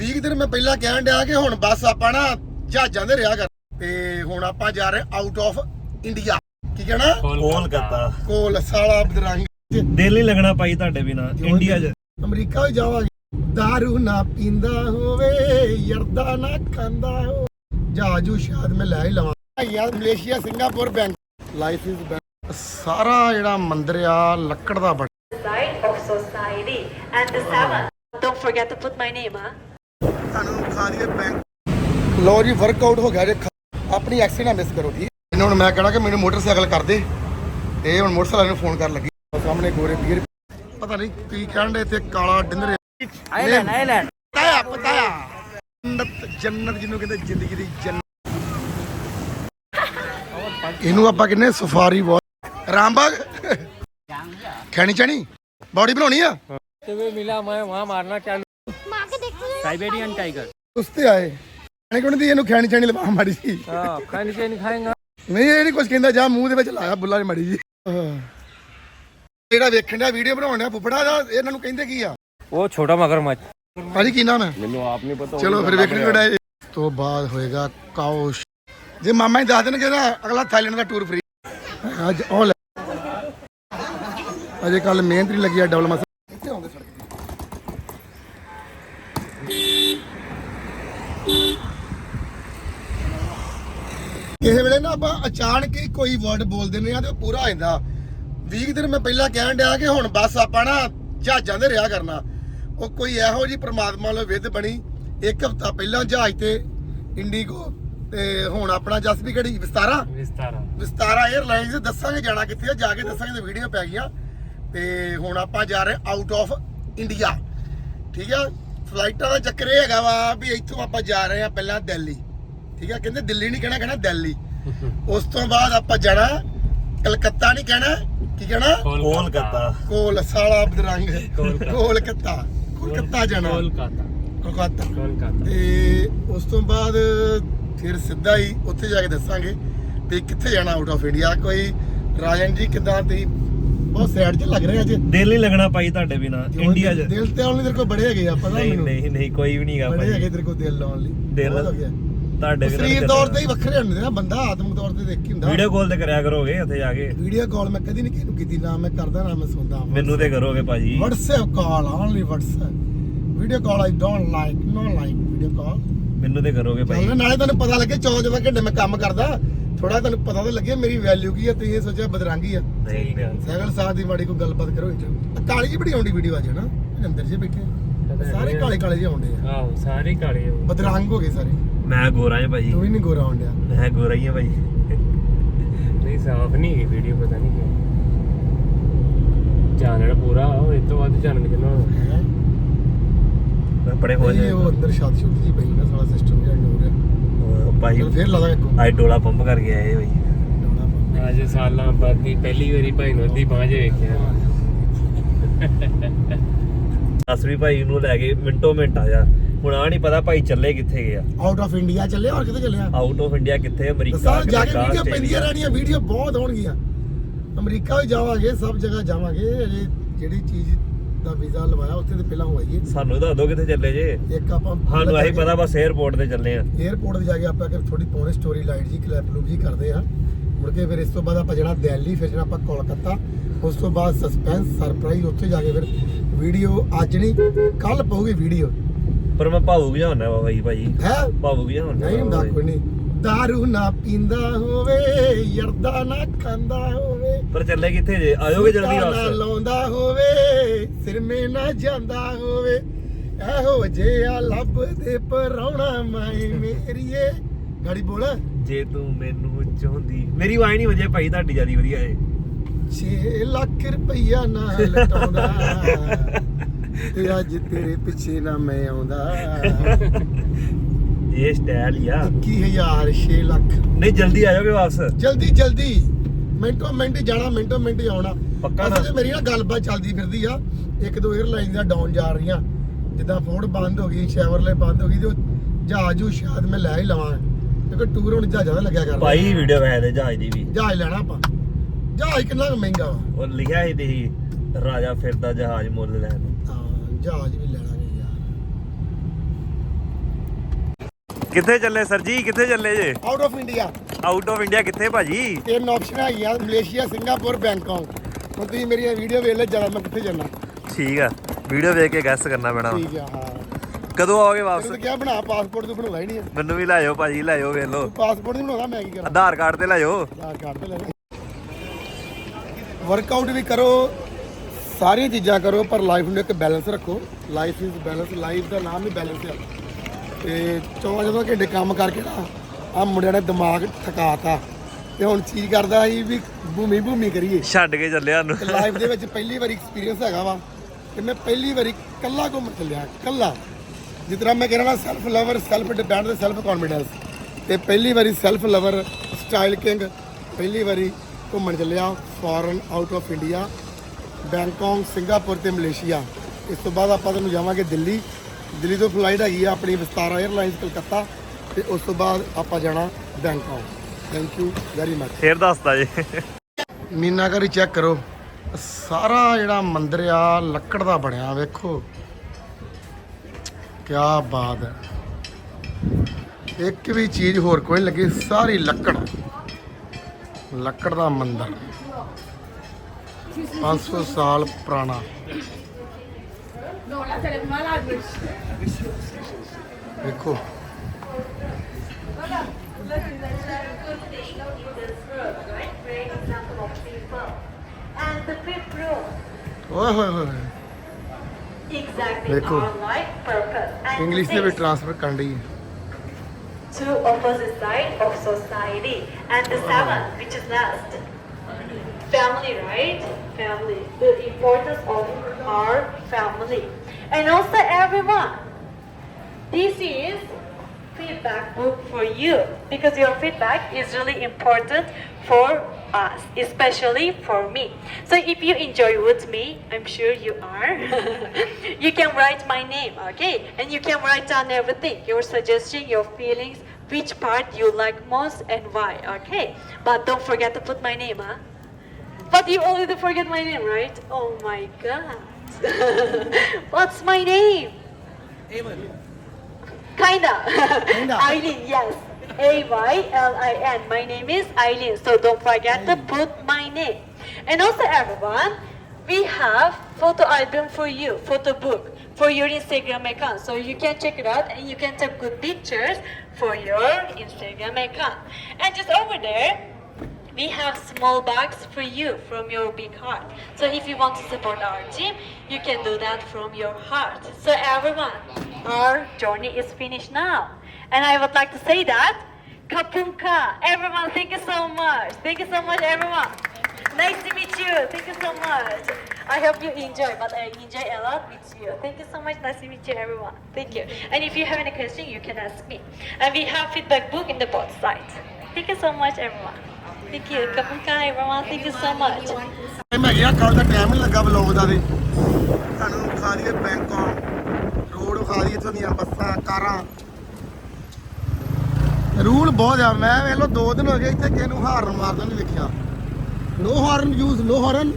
20 ਦਿਨ ਮੈਂ ਪਹਿਲਾਂ ਕਹਿਣ ਡਿਆ ਕਿ ਹੁਣ ਬਸ ਆਪਾਂ ਨਾ ਜਹਾਜ਼ਾਂ ਦੇ ਰਿਹਾ ਕਰ। ਤੇ ਹੁਣ ਆਪਾਂ ਜਾ ਰਹੇ ਆਊਟ ਆਫ ਇੰਡੀਆ ਕੀ ਕਹਿਣਾ? ਕੋਲਕਾਤਾ। ਕੋਲ ਸਾਲਾ ਬਦਰੰਗ। ਦਿਲ ਨਹੀਂ ਲੱਗਣਾ ਭਾਈ ਤੁਹਾਡੇ ਬਿਨਾ ਇੰਡੀਆ 'ਚ। ਅਮਰੀਕਾ ਵੀ ਜਾਵਾਂਗੇ। दारू ਨਾ ਪੀਂਦਾ ਹੋਵੇ ਯਰਦਾ ਨਾ ਖਾਂਦਾ ਹੋ ਜਹਾਜੂ ਸ਼ਾਇਦ ਮੈਂ ਲੈ ਹੀ ਲਵਾਂ। ਯਾਰ Malaysia Singapore bank life is bank ਸਾਰਾ ਜਿਹੜਾ ਮੰਦਿਰ ਆ ਲੱਕੜ ਦਾ ਬਣ side of society. And the seventh, don't forget to put my name, huh? ਤੁਹਾਨੂੰ ਲੋ ਜੀ ਵਰਕਆਊਟ ਹੋ ਗਿਆ ਜੇ ਆਪਣੀ ਐਕਸੀ ਮਿਸ ਕਰੋ ਠੀਕ ਇਹਨੂੰ ਹੁਣ ਮੈਂ ਕਹਣਾ ਕਿ ਮੈਨੂੰ ਮੋਟਰਸਾਈਕਲ ਕਰ ਦੇ। ਤੇ ਹੁਣ ਮੋਟਰਸਾਈਕਲ ਨੂੰ ਫੋਨ ਕਰਨ ਲੱਗੀ। ਸਾਹਮਣੇ ਗੋਰੇ ਵੀਰ। ਪਤਾ ਨਹੀਂ ਕੀ ਕਹਿਣ ਦੇ ਇੱਥੇ ਕਾਲਾ ਡਿੰਗਰੇ। ਆਇਲੈਂਡ ਆਇਲੈਂਡ ਪਤਾ ਪਤਾ ਜੰਨਤ ਜੰਨਤ ਜਿਹਨੂੰ ਕਹਿੰਦੇ ਜ਼ਿੰਦਗੀ ਦੀ ਜੰਨਤ। ਇਹਨੂੰ ਆਪਾਂ ਕਿੰਨੇ ਸਫਾਰੀ ਬਹੁਤ ਰਾਮਬਾਗ। ਖੈਣੀ ਚਣੀ ਬੋਡੀ ਬਣਾਉਣੀ ਆ? ਤੇ ਵੀ ਮਿਲਾ ਮੈਂ ਵਾਹ ਮਾਰਨਾ ਚਾਹ साइबेरियन टाइगर ਉਸਤੇ ਆਏ ਖੈਣੀ ਕੋਣ ਦੀ ਇਹਨੂੰ ਖੈਣੀ ਚਣੀ ਲਵਾ ਮਾੜੀ ਸੀ हाँ खाने से नहीं खाएंगा ਨਹੀਂ ਇਹ ਨਹੀਂ ਕੁਝ ਕਹਿੰਦਾ ਜਾ ਮੂੰਹ ਦੇ ਵਿੱਚ ਲਾਇਆ ਬੁੱਲਾ ਨੇ ਮੜੀ ਜੀ ਜਿਹੜਾ ਵੇਖਣ ਦਾ ਵੀਡੀਓ ਬਣਾਉਣ ਦਾ ਫੁੱਫੜਾ ਦਾ ਇਹਨਾਂ ਨੂੰ ਕਹਿੰਦੇ ਕੀ ਆ वो छोटा मगरमच्छ ਭਾਜੀ ਕੀ ਨਾਮ ਹੈ ਮੈਨੂੰ ਆਪ ਨਹੀਂ ਪਤਾ ਚਲੋ ਫਿਰ ਵੇਖਣ ਕਿਹੜਾ ਹੈ ਇਸ ਤੋਂ ਬਾਅਦ ਹੋਏਗਾ ਕਾਉਸ਼ ਜੇ ਮਾਮਾ ਹੀ ਦੱਸ ਦੇਣਗੇ ਨਾ ਅਗਲਾ ਥਾਈਲੈਂਡ ਦਾ ਟੂਰ ਫ੍ਰੀ ਅੱਜ ਉਹ ਲੈ ਅਜੇ ਕੱਲ ਮਿਹਨਤ ਨਹੀਂ ਲੱਗੀ ਆ ਡਬਲ ਮਸਾ ਕਿਸੇ ਵੇਲੇ ਨਾ ਆਪਾਂ ਅਚਾਨਕ ਹੀ ਕੋਈ ਵਰਡ ਬੋਲ ਦਿੰਦੇ ਆ ਤੇ ਪੂਰਾ ਆ ਜਾਂਦਾ। 20 ਦਿਨ ਮੈਂ ਪਹਿਲਾਂ ਕਹਿਣ ਡਿਆ ਕਿ ਹੁਣ ਬਸ ਆਪਾਂ ਨਾ ਜਹਾਜ਼ਾਂ ਦੇ ਰਿਆ ਕਰਨਾ। ਉਹ ਕੋਈ ਇਹੋ ਜੀ ਪ੍ਰਮਾਤਮਾ ਵੱਲੋਂ ਵਿਧ ਬਣੀ। ਇੱਕ ਹਫਤਾ ਪਹਿਲਾਂ ਜਹਾਜ਼ ਤੇ ਇੰਡੀਗੋ ਤੇ ਹੁਣ ਆਪਣਾ ਜਸ ਵੀ ਕਿਹੜੀ? ਵਿਸਤਾਰਾ? ਵਿਸਤਾਰਾ। ਵਿਸਤਾਰਾ ਦੱਸਾਂਗੇ ਜਾਣਾ ਕਿੱਥੇ ਜਾ ਕੇ ਦੱਸਾਂਗੇ ਤੇ ਵੀਡੀਓ ਪੈ ਗਈਆਂ। ਤੇ ਹੁਣ ਆਪਾਂ ਜਾ ਰਹੇ ਆਊਟ ਆਫ ਇੰਡੀਆ ਠੀਕ ਆ? ਫਲਾਈਟਾਂ ਦਾ ਚੱਕਰ ਇਹ ਹੈਗਾ ਵਾ ਵੀ ਇੱਥੋਂ ਆਪਾਂ ਜਾ ਰਹੇ ਆ ਪਹਿਲਾਂ ਦਿੱਲੀ। ਠੀਕ ਆ? ਕਹਿੰਦੇ ਦਿੱਲੀ ਨਹੀਂ ਕਹਿਣਾ ਕਹਿਣਾ ਦਿੱਲੀ। ਉਸ ਤੋਂ ਬਾਅਦ ਆਪਾਂ ਜਾਣਾ ਕਲਕੱਤਾ ਨਹੀਂ ਕਹਿਣਾ ਕੀ ਕਹਿਣਾ? ਕੋਲਕਾਤਾ। ਕੋਲ ਸਾਲਾ ਬਦਰੰਗ। ਕੋਲਕਾਤਾ। ਕੋਲਕਾਤਾ। ਜਾਣਾ। ਕੋਲਕਾਤਾ। ਤੇ ਉਸ ਤੋਂ ਬਾਅਦ ਫਿਰ ਸਿੱਧਾ ਹੀ ਉੱਥੇ ਜਾ ਕੇ ਦੱਸਾਂਗੇ ਵੀ ਕਿੱਥੇ ਜਾਣਾ ਆਊਟ ਆਫ ਇੰਡੀਆ ਕੋਈ ਰਾਜਨ ਜੀ ਕਿਦਾਂ ਤੁਸੀਂ ਬਹੁਤ ਸੈਡ ਜਿਹਾ ਲੱਗ ਰਿਹਾ ਅੱਜ। ਦਿਲ ਨਹੀਂ ਲੱਗਣਾ ਪਾਈ ਤੁਹਾਡੇ ਬਿਨਾ ਇੰਡੀਆ 'ਚ। ਦਿਲ ਤੇ ਆਉਣ ਲਈ ਤੇਰੇ ਕੋਲ ਬੜੇ ਹੈਗੇ ਆ ਪਤਾ ਨਹੀਂ ਨਹੀਂ ਕੋਈ ਵੀ ਨਹੀਂਗਾ ਭਾਈ ਬੜੇ ਹੈਗੇ ਤੇਰੇ ਕੋਲ ਦਿਲ ਲਾਉਣ ਲਈ। ਦਿਲ ਤੁਹਾਡੇ ਬਿਨਾ ਸਰੀਰ ਤੌਰ ਤੇ ਹੀ ਵੱਖਰੇ ਹੁੰਦੇ ਨਾ ਬੰਦਾ ਆਤਮਿਕ ਤੌਰ ਤੇ ਦੇਖ ਕੇ ਹੁੰਦਾ। ਵੀਡੀਓ ਕਾਲ ਤੇ ਕਰਿਆ ਕਰੋਗੇ ਉੱਥੇ ਜਾ ਕੇ? ਵੀਡੀਓ ਕਾਲ ਮੈਂ ਕਦੀ ਨਹੀਂ ਕਿਸੇ ਨੂੰ ਕੀਤੀ ਨਾ ਮੈਂ ਕਰਦਾ ਨਾ ਮੈਂ ਸੁਣਦਾ ਮੈਨੂੰ ਤੇ ਕਰੋਗੇ ਭਾਜੀ। WhatsApp call only WhatsApp video call I don't like no like video call. ਮੈਨੂੰ ਤੇ ਕਰੋਗੇ ਭਾਈ ਚੱਲ ਨਾਲੇ ਤੁਹਾਨੂੰ ਪਤਾ ਲੱਗੇ 14 14 ਘੰਟੇ ਮੈਂ ਕੰਮ ਕਰਦਾ। ਥੋੜਾ ਤੁਹਾਨੂੰ ਪਤਾ ਤਾਂ ਲੱਗੇ ਮੇਰੀ ਵੈਲਿਊ ਕੀ ਆ ਤੁਸੀਂ ਇਹ ਸੋਚਿਆ ਬਦਰਾਂਗੀ ਆ। ਨਹੀਂ ਸਾਈਕਲ ਸਾਥ ਦੀ ਮਾੜੀ ਕੋਈ ਗੱਲਬਾਤ ਕਰੋ ਇੰਟਰ ਕਾਲੀ ਜੀ ਬੜੀ ਆਉਂਦੀ ਵੀਡੀਓ ਅੱਜ ਨਾ ਅੰਦਰ ਜੇ ਬੈਠੇ। ਸਾਰੇ ਕਾਲੇ ਕਾਲੇ ਜਿਹੇ ਆਉਂਦੇ ਆ। ਆਹੋ ਸਾਰੇ ਕਾਲੇ ਹੋ ਬਦਰੰਗ ਹੋ ਗਏ ਸਾਰੇ। ਮੈਂ ਗੋਰਾ ਹਾਂ ਭਾਜੀ ਤੂੰ ਵੀ ਨਹੀਂ ਗੋਰਾ ਆਉਂਦਿਆ। ਮੈਂ ਗੋਰਾ ਹੀ ਹਾਂ ਭਾਈ। ਨਹੀਂ ਸਾਫ਼ ਨਹੀਂ ਹੈ ਵੀਡੀਓ ਪਤਾ ਨਹੀਂ ਕਿਉਂ। ਚਾਨਣ ਪੂਰਾ ਉਹ ਇਹ ਤੋਂ ਵੱਧ ਚਾਨਣ ਕਿੰਨਾ ਹੋਣਾ? ਮੈਂ ਬੜੇ ਹੋ ਇਹ ਉਹ ਅੰਦਰ ਛੱਤ ਛੁੱਤ ਜੀ ਪਈ ਨਾ ਸਾਰਾ ਸਿਸਟਮ ਜਿਹੜਾ ਨੂਰ ਹੈ ਭਾਈ ਫੇਰ ਲਾ ਦਾਂਗੇ ਇੱਕੋ। ਆਈ ਡੋਲਾ ਪੰਪ ਕਰਕੇ ਆਏ ਭਾਈ। ਅੱਜ ਸਾਲਾਂ ਬਾਅਦ ਦੀ ਪਹਿਲੀ ਵਾਰੀ ਭਾਈ ਨੂੰ ਅੱਧੀ ਬਾਂਝ ਵੇਖਿਆ। ਅਸਵੀ ਭਾਈ ਨੂੰ ਲੈ ਕੇ ਮਿੰਟੋ ਮਿੰਟ ਆ ਜਾ। ਹੁਣ ਆ ਨਹੀਂ ਪਤਾ ਭਾਈ ਚੱਲੇ ਕਿੱਥੇ ਗਿਆ ਆਊਟ ਆਫ ਇੰਡੀਆ ਚੱਲੇ ਔਰ ਕਿੱਥੇ ਚੱਲਿਆ ਆਊਟ ਆਫ ਇੰਡੀਆ ਕਿੱਥੇ ਅਮਰੀਕਾ ਜਾ ਕੇ ਵੀਡੀਓ ਪੈਂਦੀਆਂ ਰਹਿਣੀਆਂ ਵੀਡੀਓ ਬਹੁਤ ਹੋਣਗੀਆਂ। ਅਮਰੀਕਾ ਵੀ ਜਾਵਾਂਗੇ ਸਭ ਜਗ੍ਹਾ ਜਾਵਾਂਗੇ ਜਿਹੜੀ ਚੀਜ਼ ਦਾ ਵੀਜ਼ਾ ਲਵਾਇਆ ਉੱਥੇ ਤੇ ਪਹਿਲਾਂ ਹੋਈਏ ਸਾਨੂੰ ਦੱਸ ਦਿਓ ਕਿੱਥੇ ਚੱਲੇ ਜੇ। ਇੱਕ ਆਪਾਂ ਸਾਨੂੰ ਆਹੀ ਪਤਾ ਬਸ 에어ਪੋਰਟ ਤੇ ਚੱਲੇ ਆ। 에어ਪੋਰਟ ਤੇ ਜਾ ਕੇ ਆਪਾਂ ਕਿ ਥੋੜੀ ਪੌਣੇ ਸਟੋਰੀ ਲਾਈਟ ਜੀ ਕਲੈਪ ਲੂਪ ਜੀ ਕਰਦੇ ਆ। ਮੁੜ ਕੇ ਫਿਰ ਇਸ ਤੋਂ ਬਾਅਦ ਆਪਾਂ ਜਿਹੜਾ ਦਿੱਲੀ ਫਿਰ ਜਿਹੜਾ ਆਪਾਂ ਕੋਲਕਾਤਾ। ਉਸ ਤੋਂ ਬਾਅਦ ਸਸਪੈਂਸ ਸਰਪ੍ਰਾਈਜ਼ ਉੱਥੇ ਜਾ ਕੇ ਫਿਰ ਵੀਡੀਓ ਅੱਜ ਨਹੀਂ ਕੱਲ ਪਾਉਗੀ ਵੀਡੀਓ ਪਰ ਮੈਂ ਭਾਵੁਕ ਜਾ ਹੁੰਦਾ ਵਾ ਭਾਈ ਭਾਈ। ਹੈ? ਭਾਵੁਕ ਜਾ ਹੁੰਦਾ ਨਹੀਂ ਹੁੰਦਾ ਕੋਈ ਨਹੀਂ। दारू ਨਾ ਪੀਂਦਾ ਹੋਵੇ ਯਰਦਾ ਨਾ ਖਾਂਦਾ ਹੋਵੇ। ਪਰ ਚੱਲੇ ਕਿੱਥੇ ਜੇ? ਆਜੋਗੇ ਜਲਦੀ ਸਿੱਕਾ ਨਾ ਵਾਪਸ? ਲਾਉਂਦਾ ਹੋਵੇ ਸਿਰ ਮੇ ਨਾ ਜਾਂਦਾ ਹੋਵੇ। ਇਹੋ ਜਿਹਾ ਲੱਭਦੇ ਪਰੌਣਾ ਮਾਈ ਮੇਰੀਏ। ਗਾੜੀ ਬੋਲ। ਜੇ ਤੂੰ ਮੈਨੂੰ ਚਾਹੁੰਦੀ। ਮੇਰੀ ਆਵਾਜ਼ ਨਹੀਂ ਵਜੇ ਭਾਈ ਤੁਹਾਡੀ ਜਿਆਦੀ ਵਧੀਆ ਏ। 6 ਲੱਖ ਰੁਪਈਆ ਨਾ ਲਟਾਉਂਦਾ। ਤੇ ਅੱਜ ਤੇਰੇ ਪਿੱਛੇ ਨਾ ਮੈਂ ਆਉਂਦਾ। ਇਹ ਸਟਾਈਲ ਹੀ ਆ। 21000 6 ਲੱਖ। ਨਹੀਂ ਜਲਦੀ ਆਜੋਗੇ ਵਾਪਸ। ਜਲਦੀ ਜਲਦੀ। ਮਿੰਟੋ ਮਿੰਟ ਹੀ ਜਾਣਾ ਮਿੰਟੋ ਮਿੰਟ ਹੀ ਆਉਣਾ। ਪੱਕਾ ਨਾ? ਅਸਲ 'ਚ ਮੇਰੀ ਨਾ ਗੱਲਬਾਤ ਚੱਲਦੀ ਫਿਰਦੀ ਆ। ਇੱਕ ਦੋ 에ਅਰਲਾਈਨਸ ਦਾ ਡਾਊਨ ਜਾ ਰਹੀਆਂ। ਜਿੱਦਾਂ ਫੋਰਡ ਬੰਦ ਹੋ ਗਈ ਸ਼ੈਵਰਲੇ ਬੰਦ ਹੋ ਗਈ ਤੇ ਉਹ ਜਹਾਜ਼ੂ ਸ਼ਾਇਦ ਮੈਂ ਲੈ ਹੀ ਲਵਾਂ। ਕਿਉਂਕਿ ਟੂਰ ਹੁਣ ਜਹਾਜ਼ਾਂ ਦਾ ਲੱਗਿਆ ਕਰਦਾ। ਭਾਈ ਵੀਡੀਓ ਵੇਖ ਦੇ ਜਹਾਜ਼ ਦੀ ਵੀ। ਜਹਾਜ਼ ਲੈਣਾ ਆਪਾਂ। ਜਹਾਜ਼ ਕਿੰਨਾ ਕੁ ਮਹਿੰਗਾ ਵਾ। ਉਹ ਲਿਖਿਆ ਸੀ ਤੇ ਰਾਜਾ ਫਿਰਦਾ ਜਹਾਜ਼ ਮੁੱਲ ਲੈਣ। ਜਹਾਜ਼ ਵੀ ਲੈ ਲਾਂਗੇ ਯਾਰ। ਕਿੱਥੇ ਚੱਲੇ ਸਰ ਜੀ? ਕਿੱਥੇ ਚੱਲੇ ਜੇ? Out of India out of India ਕਿੱਥੇ ਭਾਜੀ? ਤਿੰਨ ਆਪਸ਼ਨ ਹੈਗੀਆਂ ਮਲੇਸ਼ੀਆ ਸਿੰਗਾਪੁਰ ਬੈਂਕਾਕ। ਹੁਣ ਤੁਸੀਂ ਮੇਰੀਆਂ ਵੀਡੀਓ ਵੇਖ ਲੈ ਜ਼ਿਆਦਾ ਮੈਂ ਕਿੱਥੇ ਜਾਣਾ। ਠੀਕ ਆ। ਵੀਡੀਓ ਵੇਖ ਕੇ ਗੈਸ ਕਰਨਾ ਪੈਣਾ। ਠੀਕ ਆ ਹਾਂ। ਕਦੋਂ ਆਓਗੇ ਵਾਪਸ? ਤੈਨੂੰ ਕਿਹਾ ਬਣਾ ਪਾਸਪੋਰਟ ਤੂੰ ਬਣਾਉਣਾ ਹੀ ਨਹੀਂ ਮੈਨੂੰ ਵੀ ਲਾਇਓ ਭਾਜੀ ਲਾਇਓ ਵੇਖ ਲਓ। ਪਾਸਪੋਰਟ ਨਹੀਂ ਬਣਾਉਂਦਾ ਮੈਂ ਕੀ ਕਰਾਂ? ਆਧਾਰ ਕਾਰਡ ਤੇ ਲਾਇਓ। ਆਧਾਰ ਕਾਰਡ ਤੇ ਲੈ ਵਰਕਆਊਟ ਵੀ ਕਰੋ ਸਾਰੀਆਂ ਚੀਜ਼ਾਂ ਕਰੋ ਪਰ ਲਾਈਫ ਨੂੰ ਇੱਕ ਬੈਲੈਂਸ ਰੱਖੋ। ਲਾਈਫ ਇਜ਼ ਬੈਲੈਂਸ ਲਾਈਫ ਦਾ ਨਾਮ ਹੀ ਬੈਲੈਂਸ ਹੈ ਤੇ ਚੌਂ ਜਦੋਂ ਘੰਟੇ ਕੰਮ ਕਰਕੇ ਨਾ ਆ ਮੁੰਡਿਆਂ ਨੇ ਦਿਮਾਗ ਥਕਾਤਾ। ਤੇ ਹੁਣ ਚੀਜ਼ ਕਰਦਾ ਸੀ ਵੀ ਭੂਮੀ ਭੂਮੀ ਕਰੀਏ। ਛੱਡ ਕੇ ਚੱਲਿਆ ਨੂੰ ਤੇ ਲਾਈਫ ਦੇ ਵਿੱਚ ਪਹਿਲੀ ਵਾਰੀ ਐਕਸਪੀਰੀਅੰਸ ਹੈਗਾ ਵਾ। ਕਿ ਮੈਂ ਪਹਿਲੀ ਵਾਰੀ ਕੱਲਾ ਘੁੰਮਣ ਚੱਲਿਆ ਕੱਲਾ ਜਿਸ ਤਰ੍ਹਾਂ ਮੈਂ ਕਹਿੰਦਾ ਸੈਲਫ ਲਵਰ ਸੈਲਫ ਡਿਪੈਂਡ ਤੇ ਸੈਲਫ ਕੌਨਫੀਡੈਂਸ ਤੇ ਪਹਿਲੀ ਵਾਰੀ ਸੈਲਫ ਲਵਰ ਸਟਾਈਲ ਕਿੰਗ ਪਹਿਲੀ ਵਾਰੀ ਘੁੰਮਣ ਚੱਲਿਆ foreign out of India Bangkok Singapore ਤੇ ਮਲੇਸ਼ੀਆ। ਇਸ ਤੋਂ ਬਾਅਦ ਆਪਾਂ ਤੁਹਾਨੂੰ ਜਾਵਾਂਗੇ ਦਿੱਲੀ। ਦਿੱਲੀ ਤੋਂ ਫਲਾਈਟ ਹੈਗੀ ਆ ਆਪਣੀ ਵਿਸਤਾਰਾ 에ਅਰਲਾਈਨਸ ਕਲਕੱਤਾ ਤੇ ਉਸ ਤੋਂ ਬਾਅਦ ਆਪਾਂ ਜਾਣਾ Bangkok thank you very much ਫੇਰ ਦੱਸਦਾ ਜੇ। ਮੀਨਾਕਰੀ ਚੈੱਕ ਕਰੋ। ਸਾਰਾ ਜਿਹੜਾ ਮੰਦਿਰ ਆ ਲੱਕੜ ਦਾ ਬਣਿਆ ਵੇਖੋ। ਕੀ ਬਾਤ ਹੈ। ਇੱਕ ਵੀ ਚੀਜ਼ ਹੋਰ ਕੋਈ ਲੱਗੀ ਸਾਰੀ ਲੱਕੜ। ਲੱਕੜ ਦਾ ਮੰਦਿਰ। 500 ਸਾਲ ਪੁਰਾਣਾ ਵੇਖੋ Great example of people. And the fifth rule, ਓਏ ਹੋਏ ਹੋਏ exactly देखो। our life purpose. And English ਦੇ ਵਿੱਚ six, ਟ੍ਰਾਂਸਫਰ ਕਰਨ ਦੀ two opposite side of society. And the seventh, which is last, family, right? Family. The importance of our family. And also everyone. This is feedback book for you because your feedback is really important for us, especially for me. So if you enjoy with me, I'm sure you are. you can write my name, okay? And you can write down everything, your suggestion, your feelings, which part you like most and why, okay? But don't forget to put my name, huh? But you already forget my name, right? Oh my god. What's my name? Kinda. Kinda. Eileen, yes. A Y L I N. My name is Eileen, so don't forget to put my name. And also, everyone, we have photo album for you, photo book for your Instagram account. So you can check it out and you can take good pictures for your Instagram account. And just over there, we have small bags for you from your big heart. So if you want to support our team, you can do that from your heart. So everyone, our journey is finished now. And I would like to say that, Kapunka, everyone, thank you so much. Thank you so much, everyone. Nice to meet you. Thank you so much. I hope you enjoy, but I enjoy a lot with you. Thank you so much. Nice to meet you, everyone. Thank you. And if you have any question, you can ask me. And we have feedback book in the both sides. Thank you so much, everyone. Thank you. Kapunka, everyone. Thank you so much. Time ਹੈਗੀ ਆ ਕੱਲ ਦਾ time ਨਹੀਂ ਲੱਗਾ blog ਦਾ ਤੇ ਤੁਹਾਨੂੰ ਵਿਖਾ ਦਈਏ ਬੈਂਕਾਂ ਰੋਡ ਵਿਖਾ ਦਈਏ ਇੱਥੋਂ ਦੀਆਂ ਬੱਸਾਂ ਕਾਰਾਂ। ਰੂਲ ਬਹੁਤ ਆ। ਮੈਂ ਵੇਖ ਲਓ ਦੋ ਦਿਨ ਹੋ ਗਏ ਇੱਥੇ ਕਿਸੇ ਨੂੰ ਹਾਰਨ ਮਾਰਦਾ ਨਹੀਂ ਵੇਖਿਆ। ਨੋ ਹਾਰਨ ਯੂਜ਼ ਨੋ ਹਾਰਨ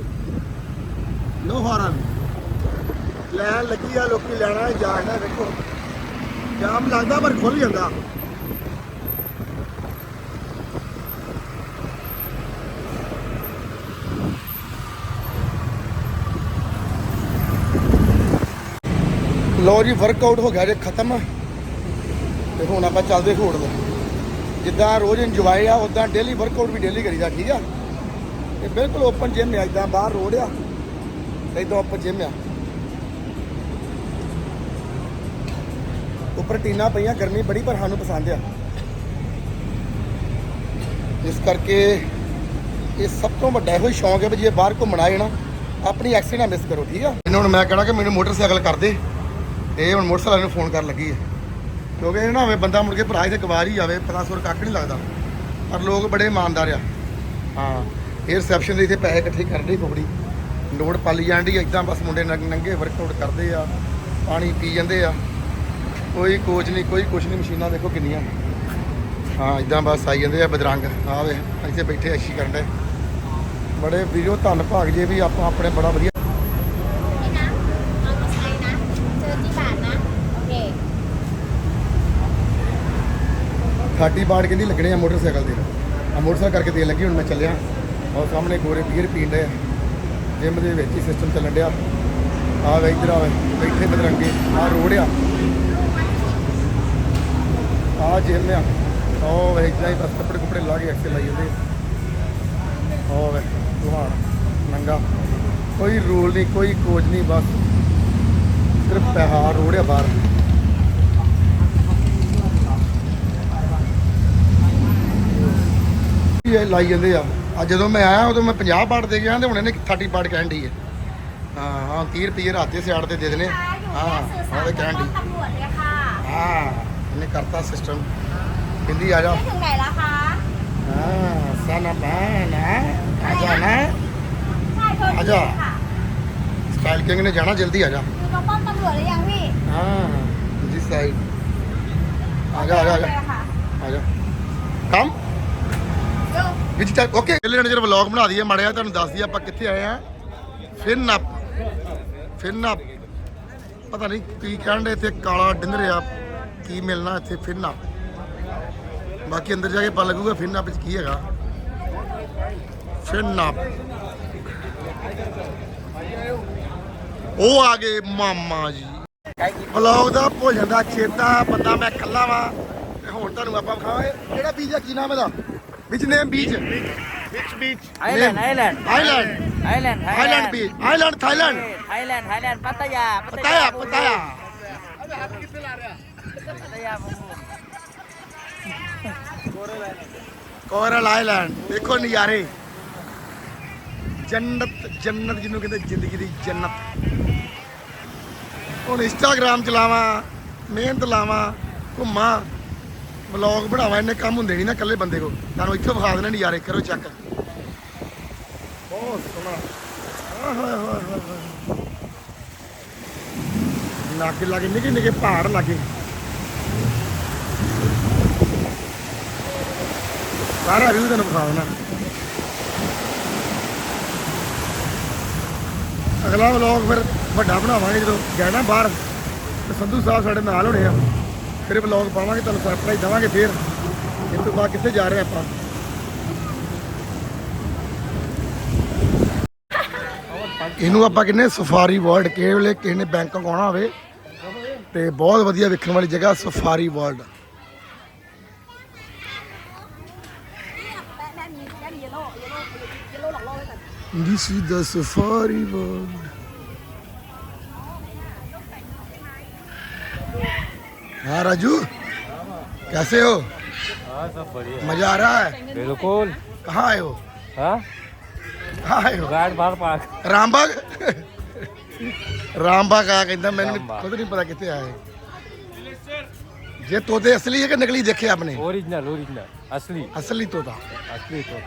ਨੋ ਹਾਰਨ ਲੈਣ ਲੱਗੀ ਆ ਲੋਕੀ ਲੈਣਾ ਜਾਣਾ ਵੇਖੋ। ਜਾਮ ਲੱਗਦਾ ਪਰ ਖੁੱਲ ਜਾਂਦਾ। ਲੋ ਜੀ ਵਰਕਆਊਟ ਹੋ ਗਿਆ ਜੇ ਖਤਮ। ਤੇ ਹੁਣ ਆਪਾਂ ਚੱਲਦੇ ਹੋੜ ਦੇ ਜਿੱਦਾਂ ਰੋਜ਼ ਇੰਜੋਏ ਆ ਉਦਾਂ ਡੇਲੀ ਵਰਕਆਊਟ ਵੀ ਡੇਲੀ ਕਰੀਦਾ, ਠੀਕ ਆ? ਇਹ ਬਿਲਕੁਲ ਓਪਨ ਜਿਮ ਆ ਇਦਾਂ ਬਾਹਰ ਰੋਡ ਆ ਇਦਾਂ ਓਪਨ ਜਿਮ ਆ। ਉੱਪਰ ਟੀਨਾ ਪਈਆਂ, ਗਰਮੀ ਬੜੀ, ਪਰ ਸਾਨੂੰ ਪਸੰਦ ਆ। ਇਸ ਕਰਕੇ ਇਹ ਸਭ ਤੋਂ ਵੱਡਾ ਇਹੋ ਹੀ ਸ਼ੌਂਕ ਹੈ ਵੀ ਜੇ ਬਾਹਰ ਘੁੰਮਣ ਆਏ ਨਾ, ਆਪਣੀ ਐਕਸੀ ਮਿਸ ਕਰੋ, ਠੀਕ ਆ? ਇਹਨਾਂ ਹੁਣ ਮੈਂ ਕਹਿਣਾ ਕਿ ਮੈਨੂੰ ਮੋਟਰਸਾਈਕਲ ਕਰ ਦੇ। ਇਹ ਹੁਣ ਮੋਟਰਸਾਈਕਲ ਨੂੰ ਫੋਨ ਕਰਨ ਲੱਗੀ ਹੈ। ਕਿਉਂਕਿ ਇਹ ਨਾ ਹੋਵੇ, ਬੰਦਾ ਮੁੜ ਕੇ ਭਰਾ ਇੱਥੇ ਕਵਾਰ ਹੀ ਜਾਵੇ ਪਤਾ ਸੁਰ ਕੱਖ ਨਹੀਂ ਲੱਗਦਾ। ਪਰ ਲੋਕ ਬੜੇ ਇਮਾਨਦਾਰ ਆ। ਹਾਂ, ਇਹ ਰਿਸੈਪਸ਼ਨ ਦੇ ਇੱਥੇ ਪੈਸੇ ਇਕੱਠੇ ਕਰਦੇ ਫੁਕੜੀ ਲੋੜ ਪਾਲੀ ਜਾਂਦੀ ਇਦਾਂ ਬਸ ਮੁੰਡੇ ਨੰਗੇ ਵਰਕਆਊਟ ਕਰਦੇ ਆ, ਪਾਣੀ ਪੀ ਜਾਂਦੇ ਆ। ਕੋਈ ਕੋਚ ਨਹੀਂ ਕੋਈ ਕੁਛ ਨਹੀਂ ਮਸ਼ੀਨਾਂ ਦੇਖੋ ਕਿੰਨੀਆਂ। ਹਾਂ ਇਦਾਂ ਬਸ ਆਈ ਜਾਂਦੇ ਆ ਬਦਰੰਗ। ਆਵੇ ਇੱਥੇ ਬੈਠੇ ਅੱਛੀ ਕਰਨ ਦੇ ਬੜੇ ਵੀਰੋ, ਧੰਨ ਭਾਗ ਜੇ ਵੀ ਆਪਾਂ ਆਪਣੇ ਬੜਾ ਵਧੀਆ 30 ਬਾੜ ਕਹਿੰਦੀ ਲੱਗਣੇ ਆ ਮੋਟਰਸਾਈਕਲ ਦੇ ਆ ਮੋਟਰਸਾਈਕਲ ਕਰਕੇ ਦੇਣ ਲੱਗੀ, ਹੁਣ ਮੈਂ ਚੱਲਿਆ। ਔਰ ਸਾਹਮਣੇ ਗੋਰੇ ਬੀਅਰ ਪੀਣ ਦੇ ਜਿਮ ਦੇ ਵਿੱਚ ਹੀ ਸਿਸਟਮ ਚੱਲਣ ਡਿਆ। ਆ ਵੇ ਇਧਰ ਆ ਵੇ। ਬੈਠੇ ਬਦਰੰਗੇ। ਆ ਰੋਡ ਆ। ਆ ਜਿਮ ਆ। ਉਹ ਵੇ, ਇਦਾਂ ਹੀ ਬਸ ਕੱਪੜੇ ਕੁਪੜੇ ਲਾ ਕੇ ਐਕਸੇ ਲਾਈ ਜਾਂਦੇ। ਉਹ ਵੇ ਦੁਹਾਣ ਨੰਗਾ। ਕੋਈ ਰੂਲ ਨਹੀਂ, ਕੋਈ ਕੋਚ ਨਹੀਂ, ਬਸ ਸਿਰਫ ਪੈਸਾ ਰੋੜ ਆ ਬਾਹਰ। ਇਹ ਲਾਈ ਜਾਂਦੇ ਆ ਅੱਜ ਜਦੋਂ ਮੈਂ ਆਇਆ ਉਦੋਂ ਮੈਂ 50 ਬਾੜ ਦੇ ਗਿਆ ਤੇ ਹੁਣ ਇਹਨੇ 30 ਬਾੜ ਕਹਿਣ ਦੀ ਹੈ ਹਾਂ ਹਾਂ 30 ਰੁਪਏ ਰਾਤ ਦੇ ਸਿਆੜ ਤੇ ਦੇ ਦੇਣੇ ਹਾਂ ਉਹਦੇ ਕਹਿਣ ਦੀ ตำรวจเลยค่ะ ਹਾਂ ਇਹਨੇ ਕਰਤਾ ਸਿਸਟਮ ਕਹਿੰਦੀ ਆ ਜਾ ไปถึงไหนแล้วคะ ਹਾਂ ਸਾਨਾ ਬਾਨਾ ਆ ਜਾ ਨਾ ใช่โทร ਆ ਜਾ ค่ะ ਸਟਾਈਲ ਕਿੰਗ ਨੇ ਜਾਣਾ ਜਲਦੀ ਆ ਜਾ อยู่ตรงป้อมตำรวจหรือยังพี่ ਹਾਂ ਜੀ ਸਾਈਡ ਆ ਜਾ ਆ ਜਾ ਆ ਜਾ โอเคค่ะ ਆ ਜਾ ਕੰਮ ਵਿੱਚ ਚੱਲ ਓਕੇ ਪਹਿਲੇ ਜਣੇ ਜਿਹੜਾ ਵਲੌਗ ਬਣਾ ਦਈਏ ਮਾੜਿਆ ਤੁਹਾਨੂੰ ਦੱਸ ਦਈਏ ਆਪਾਂ ਕਿੱਥੇ ਆਏ ਆ ਫਿਨ ਅਪ ਫਿਨ ਅਪ ਪਤਾ ਨਹੀਂ ਕੀ ਕਹਿਣ ਦੇ ਇੱਥੇ ਕਾਲਾ ਡਿਨਰ ਆ ਕੀ ਮਿਲਣਾ ਇੱਥੇ ਫਿਨ ਅਪ ਬਾਕੀ ਅੰਦਰ ਜਾ ਕੇ ਪਤਾ ਲੱਗੂਗਾ ਫਿਨ ਅਪ ਵਿੱਚ ਕੀ ਹੈਗਾ। ਫਿਨ ਅਪ ਉਹ ਆ ਗਏ ਮਾਮਾ ਜੀ। ਵਲੌਗ ਦਾ ਭੋਜਨ ਦਾ ਚੇਤਾ, ਬੰਦਾ ਮੈਂ ਇਕੱਲਾ ਵਾਂ। ਤੇ ਹੁਣ ਤੁਹਾਨੂੰ ਆਪਾਂ ਵਿਖਾਵਾਂਗੇ, ਕਿਹੜਾ ਬੀਚ ਕੀ ਨਾਮ ਇਹਦਾ? Island, island. Island, Thailand, Thailand, Pattaya, Pattaya. Coral island ਦੇਖੋ ਨਜ਼ਾਰੇ। ਜੰਨਤ ਜੰਨਤ ਜਿਹਨੂੰ ਕਹਿੰਦੇ ਜ਼ਿੰਦਗੀ ਦੀ ਜੰਨਤ। ਹੁਣ ਇੰਸਟਾਗ੍ਰਾਮ ਚਲਾਵਾਂ ਮਿਹਨਤ ਲਾਵਾਂ ਘੁੰਮਾਂ। ਵਲੌਗ ਬਣਾਵਾਂ, ਇੰਨੇ ਕੰਮ ਹੁੰਦੇ ਨਹੀਂ ਨਾ ਇਕੱਲੇ ਬੰਦੇ ਕੋ ਤੁਹਾਨੂੰ ਇੱਥੋਂ ਵਿਖਾ ਦੇਣਾ ਨਜ਼ਾਰੇ ਕਰੋ ਚੱਕ ਬਹੁਤ ਸੋਹਣਾ। ਲਾਗੇ ਲਾਗੇ, ਨਿੱਕੇ ਨਿੱਕੇ ਪਹਾੜ ਲਾਗੇ। ਸਾਰਾ ਵਿਊ ਤੁਹਾਨੂੰ ਵਿਖਾ ਦੇਣਾ ਅਗਲਾ ਵਲੌਗ ਫਿਰ ਵੱਡਾ ਬਣਾਵਾਂਗੇ ਜਦੋਂ ਜਾਣਾ ਬਾਹਰ, ਤੇ ਸੰਧੂ ਸਾਹਿਬ ਸਾਡੇ ਨਾਲ ਹੋਣੇ ਆ। ਫਿਰ ਵਲੌਗ ਪਾਵਾਂਗੇ ਤੁਹਾਨੂੰ ਸਰਪ੍ਰਾਈਜ਼ ਦੇਵਾਂਗੇ ਫਿਰ ਇਸ ਤੋਂ ਬਾਅਦ ਕਿੱਥੇ ਜਾ ਰਹੇ ਆਪਾਂ ਇਹਨੂੰ ਆਪਾਂ ਕਹਿੰਦੇ ਸਫਾਰੀ ਵਰਲਡ ਕਿਸੇ ਵੇਲੇ ਕਿਸੇ ਨੇ ਬੈਂਕਾਕ ਆਉਣਾ ਹੋਵੇ ਤੇ ਬਹੁਤ ਵਧੀਆ ਵੇਖਣ ਵਾਲੀ ਜਗ੍ਹਾ safari world This is the safari world. हाँ राजू कैसे हो हाँ सब बढ़िया मजा आ रहा है बिल्कुल कहाँ आए हो हाँ कहाँ आए हो guard bar park Rambagh Rambagh ਆ ਕਹਿੰਦਾ ਮੈਨੂੰ ਰਾਮਬਾਗ। ਖੁਦ ਨਹੀਂ ਪਤਾ ਕਿੱਥੇ ਆਏ ਜੇ ਤੋਤੇ ਅਸਲੀ ਹੈ ਕਿ ਨਕਲੀ ਦੇਖੇ ਆਪਨੇ ओरिजिनल ओरिजिनल असली ਅਸਲੀ ਤੋਤਾ असली तो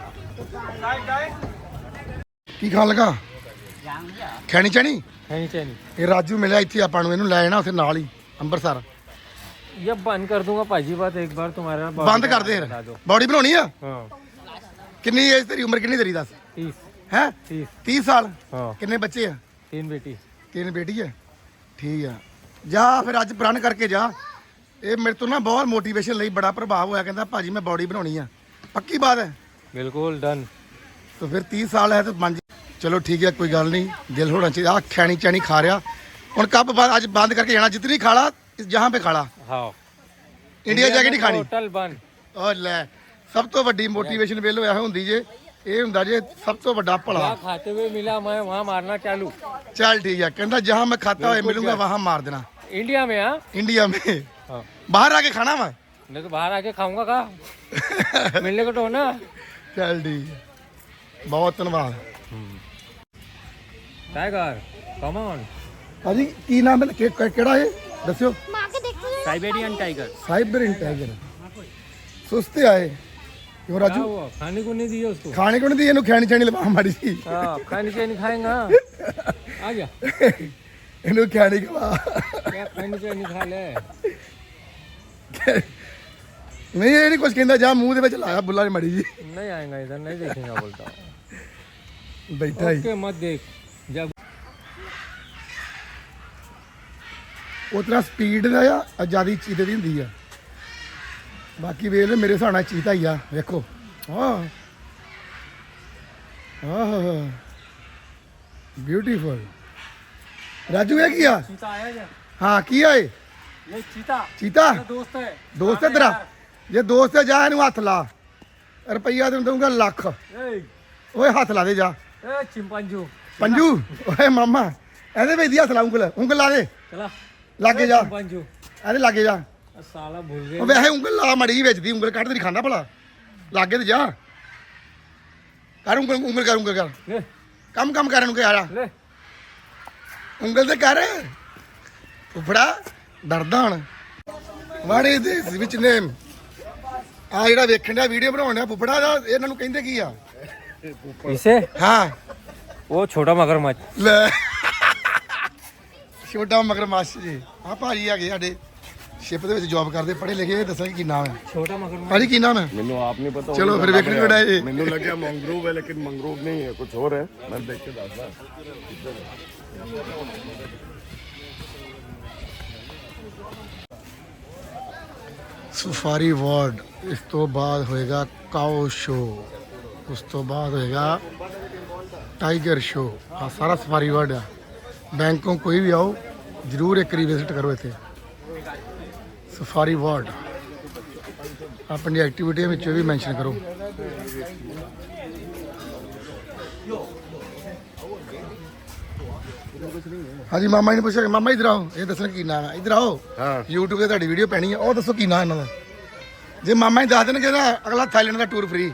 ਕੀ ਖਾਣ ਲਗਾ ਖੈਣੀ ਚਣੀ खैनी चैनी ਇਹ ਰਾਜੂ ਮਿਲਿਆ ਇੱਥੇ ਆਪਾਂ ਨੂੰ ਇਹਨੂੰ ਲੈ ਜਾਣਾ ਉੱਥੇ ਨਾਲ ਹੀ ਅੰਮ੍ਰਿਤਸਰ ये बंद कर दूंगा पाजी बात एक बार तुम्हारा ਬੰਦ ਕਰ ਦੇ बता दो ਬੋਡੀ ਬਣਾਉਣੀ ਆ हाँ ਕਿੰਨੀ ਏਜ ਤੇਰੀ ਉਮਰ ਕਿੰਨੀ ਤੇਰੀ ਦੱਸ तीस ਹੈ तीस 30 ਸਾਲ हाँ ਕਿੰਨੇ ਬੱਚੇ ਆ तीन बेटी ਤਿੰਨ ਬੇਟੀ ਹੈ ਠੀਕ ਆ ਜਾ ਫਿਰ ਅੱਜ ਪ੍ਰਣ ਕਰਕੇ ਜਾ ਇਹ ਮੇਰੇ ਤੋਂ ਨਾ ਬਹੁਤ ਮੋਟੀਵੇਸ਼ਨ ਲਈ ਬੜਾ ਪ੍ਰਭਾਵ ਹੋਇਆ ਕਹਿੰਦਾ ਭਾਜੀ ਮੈਂ ਬਾਡੀ ਬਣਾਉਣੀ ਆ ਪੱਕੀ ਬਾਤ ਹੈ बिल्कुल डन तो फिर तीस साल है तो बन चलो ठीक है कोई गल नहीं दिल होना चाहिए आ खैनी चैनी खा रहा हूँ कब बंद आज बंद करके जाना जितनी खाला जहाँ पे खाला हाँ ਇੰਡੀਆ ਜਾ ਕੇ ਨਹੀਂ ਖਾਣੀ होटल बंद ਓ ਲੈ ਸਭ ਤੋਂ ਵੱਡੀ ਮੋਟੀਵੇਸ਼ਨ ਵੇਲ ਹੋਇਆ ਹੁੰਦੀ ਜੇ ਇਹ ਹੁੰਦਾ ਜੇ ਸਭ ਤੋਂ ਵੱਡਾ ਭਲਾ क्या खाते हुए मिला मैं वहाँ मारना चालू ਚੱਲ ਠੀਕ ਹੈ ਕਹਿੰਦਾ ਜਹਾਂ ਮੈਂ खाता हुआ मिलूंगा वहां मार देना इंडिया में हाँ इंडिया में हाँ बाहर आके खाना मैं नहीं तो बाहर आके खाऊंगा कहा मिलने को तो हो ना ਚੱਲ ਠੀਕ ਹੈ ਬਹੁਤ ਧੰਨਵਾਦ टाइगर कम ऑन ਭਾਜੀ ਕੀ ਨਾਮ ਹੈ ਕਿ- ਕਿ- ਕਿਹੜਾ ਇਹ ਦੱਸਿਓ साइबेरियन टाइगर ਸਾਈਬਰ ਟਾਈਗਰ ਸੁਸਤੇ ਆਏ ਕਿਉਂ क्या ਰਾਜੂ हुआ खाने को नहीं दिया उसको ਖਾਣੇ ਕੋਣ ਦੀ ਇਹਨੂੰ ਖੈਣੀ ਚੈਣੀ ਲਵਾ ਮਾੜੀ ਸੀ हाँ खाने चैनी खाएंगा आ गया ਇਹਨੂੰ ਖੈਣੀ ਖਵਾ क्या खाने चैनी खा ले ਨਹੀਂ ਇਹ ਨਹੀਂ ਕੁਝ ਕਹਿੰਦਾ ਜਾ ਮੂੰਹ ਦੇ ਵਿੱਚ ਲਾਇਆ ਬੁੱਲਾ ਨੇ ਮੜੀ ਜੀ नहीं आएगा इधर नहीं देखेंगे बोलता हूँ ਬੈਠਾ ਹੀ ओके मत देख जब ਉਤਰਾ ਸਪੀਡ ਦਾ ਆ ਆਜ਼ਾਦੀ ਚੀਤੇ ਦੀ ਹੁੰਦੀ ਆ। ਬਾਕੀ ਵੇਖ ਮੇਰੇ ਹਿਸਾਬ ਨਾਲ ਚੀਤਾ ਹੀ ਆ ਵੇਖੋ। ਹਾਂ। ਆਹ। ਬਿਊਟੀਫੁਲ ਰਾਜੂ ਇਹ ਕੀ ਆ? ਚੀਤਾ ਆਇਆ ਜੀ? ਹਾਂ ਕੀ ਆ ਇਹ? ਚੀਤਾ। ਚੀਤਾ? ਦੋਸਤ ਹੈ। ਦੋਸਤ ਹੈ ਤੇਰਾ? ਜੇ ਦੋਸਤ ਹੈ ਜਾ ਇਹਨੂੰ ਹੱਥ ਲਾ। ਰੁਪਈਆ ਤੈਨੂੰ ਦਊਂਗਾ ਲੱਖ। ਏ ਓਏ ਹੱਥ ਲਾ ਦੇ ਜਾ। ਏ ਚਿੰਪਾਂਜੂ। ਪੰਜੂ। ਓਏ ਮਾਮਾ। ਇਹਦੇ ਵਿੱਚ ਦੀ ਹੱਥ ਲਾ ਉਂਗਲ। ਉਂਗਲ ਲਾ ਦੇ। ਚਲਾ। ਲਾਗੇ ਜਾ। ਪੰਜੋ। ਇਹਦੇ ਜਾ। ਸਾਲਾ ਭੁੱਲ ਗਿਆ। ਉਹ ਵੈਸੇ ਉਂਗਲ ਲਾ ਮੜੀ ਵਿੱਚ ਦੀ ਉਂਗਲ ਕੱਢ ਤੇ ਖਾਂਦਾ ਭਲਾ। ਲਾਗੇ ਤੇ ਜਾ। ਕਰ ਉਂਗਲ ਉਂਗਲ ਕਰ ਉਂਗਲ ਕਰ। ਕੰਮ ਕੰਮ ਕਰਨ ਨੂੰ ਕਿਹਾ ਲੈ। ਉਂਗਲ ਤੇ ਕਰ। ਫੁੱਫੜਾ ਡਰਦਾ ਹਣ। ਵਾੜੇ ਦੇ ਵਿੱਚ ਨੇ। ਆ ਜਿਹੜਾ ਵੇਖਣ ਦਾ ਵੀਡੀਓ ਬਣਾਉਣ ਦਾ ਫੁੱਫੜਾ ਦਾ ਇਹਨਾਂ ਨੂੰ ਕਹਿੰਦੇ ਕੀ ਆ? ਇਸੇ? ਹਾਂ। ਉਹ ਛੋਟਾ ਮਗਰਮੱਛ। ਲੈ। ਛੋਟਾ ਮਗਰ ਮਗਰਮੱਛ ਜੀ। ਆ ਭਾਜੀ ਹੈਗੇ ਸਾਡੇ ਸ਼ਿਪ ਦੇ ਵਿੱਚ ਜੌਬ ਕਰਦੇ ਪੜ੍ਹੇ ਲਿਖੇ ਦੱਸਾਂ ਕੀ ਨਾਮ ਹੈ? ਛੋਟਾ ਮਗਰਮੱਛ। ਭਾਜੀ ਕੀ ਨਾਮ ਹੈ? ਮੈਨੂੰ ਆਪ ਨਹੀਂ ਪਤਾ ਚਲੋ ਫਿਰ ਵੇਖਣ ਕਿਹੜਾ ਇਹ। ਮੈਨੂੰ ਲੱਗਿਆ ਮੰਗਰੂਵ ਹੈ ਲੇਕਿਨ ਮੰਗਰੂਵ ਨਹੀਂ ਹੈ ਕੁਝ ਹੋਰ ਹੈ। ਮੈਂ ਦੇਖ ਕੇ ਦੱਸਦਾ। ਸਫਾਰੀ ਵਾਰਡ ਇਸ ਤੋਂ ਬਾਅਦ ਹੋਏਗਾ ਕਾਓ ਸ਼ੋ ਉਸ ਤੋਂ ਬਾਅਦ ਹੋਏਗਾ ਟਾਈਗਰ ਸ਼ੋ ਆ ਸਾਰਾ ਸਫਾਰੀ ਵਾਰਡ ਆ। ਬੈਂਕੋਂ ਕੋਈ ਵੀ ਆਓ ਜਰੂਰ ਇੱਕ ਵਾਰੀ ਵਿਜ਼ਿਟ ਕਰੋ ਇੱਥੇ। ਸਫਾਰੀ ਵਾਰਡ ਆਪਣੀ ਐਕਟੀਵਿਟੀਆਂ ਵਿੱਚ ਵੀ ਮੈਂਸ਼ਨ ਕਰੋ। ਹਾਂਜੀ ਮਾਮਾ ਜੀ ਨੇ ਪੁੱਛਿਆ ਮਾਮਾ ਇਧਰ ਆਓ। ਇਹ ਦੱਸਣ ਕੀ ਨਾਮ ਹੈ ਇਧਰ ਆਓ। ਹਾਂ। YouTube ਤੇ ਤੁਹਾਡੀ ਵੀਡੀਓ ਪੈਣੀ ਹੈ ਉਹ ਦੱਸੋ ਕੀ ਨਾਮ ਇਹਨਾਂ ਦਾ? ਜੇ ਮਾਮਾ ਜੀ ਦੱਸ ਦੇਣਗੇ ਨਾ ਅਗਲਾ ਥਾਈਲੈਂਡ ਦਾ ਟੂਰ ਫ੍ਰੀ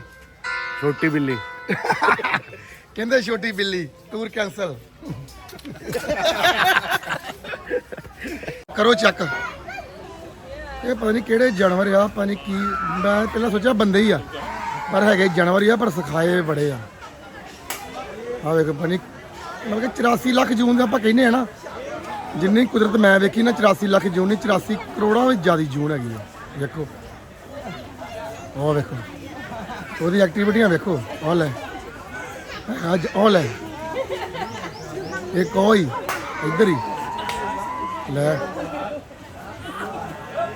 ਛੋਟੀ ਬਿੱਲੀ। ਕਹਿੰਦੇ ਛੋਟੀ ਬਿੱਲੀ ਟੂਰ ਕੈਂਸਲ ਕਰੋ ਚੈੱਕ ਇਹ ਪਤਾ ਨਹੀਂ ਕਿਹੜੇ ਜਾਨਵਰ ਆ, ਪਤਾ ਨਹੀਂ ਕੀ। ਮੈਂ ਪਹਿਲਾਂ ਸੋਚਿਆ ਬੰਦੇ ਹੀ ਆ, ਪਰ ਹੈਗੇ ਜਾਨਵਰ ਹੀ ਆ, ਪਰ ਸਿਖਾਏ ਬੜੇ ਆ। ਆ ਵੇਖ, ਪਤਾ ਨਹੀਂ, ਮਤਲਬ ਕਿ 84 ਲੱਖ ਜੂਨ ਦਾ ਆਪਾਂ ਕਹਿੰਦੇ ਆ ਨਾ, ਜਿੰਨੀ ਕੁਦਰਤ ਮੈਂ ਵੇਖੀ ਨਾ 84 ਲੱਖ ਜੂਨ ਨਹੀਂ 84 ਕਰੋੜਾਂ ਵਿੱਚ ਜ਼ਿਆਦਾ ਜੂਨ ਹੈਗੀ ਆ। ਵੇਖੋ। ਉਹ ਵੇਖੋ। ਉਹਦੀ ਐਕਟੀਵਿਟੀਆਂ ਵੇਖੋ। ਉਹ ਹੈ ਅੱਜ ਉਹ ਲੈ। ਇੱਕ ਉਹ ਹੀ, ਇੱਧਰ ਹੀ। ਲੈ।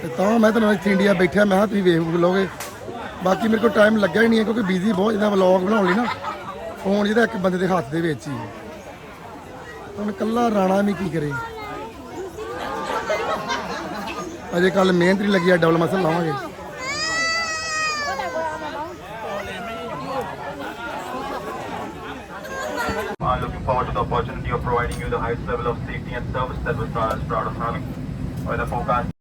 ਤੇ ਤਾਂ ਮੈਂ ਤੁਹਾਨੂੰ ਇੱਥੇ ਇੰਡੀਆ ਬੈਠਿਆ, ਮੈਂ ਕਿਹਾ ਤੁਸੀਂ ਵੇਖ ਲੋਗੇ ਬਾਕੀ ਮੇਰੇ ਕੋਲ ਟਾਈਮ ਲੱਗਿਆ ਹੀ ਨਹੀਂ ਹੈ ਕਿਉਂਕਿ ਬਿਜ਼ੀ ਬਹੁਤ, ਜਿੱਦਾਂ ਵਲੌਗ ਬਣਾਉਣ ਲਈ ਨਾ ਫੋਨ ਜਿਹਦਾ ਇੱਕ ਬੰਦੇ ਦੇ ਹੱਥ ਦੇ ਵਿੱਚ ਹੀ। ਹੁਣ ਕੱਲਾ ਰਾਣਾ ਵੀ ਕੀ ਕਰੇ? ਅਜੇ ਕੱਲ ਮਿਹਨਤ ਨਹੀਂ ਲੱਗੀ ਆ ਡਬਲ ਮਸਲ ਲਾਵਾਂਗੇ। Highest level of safety and service that is proud of having. the forecast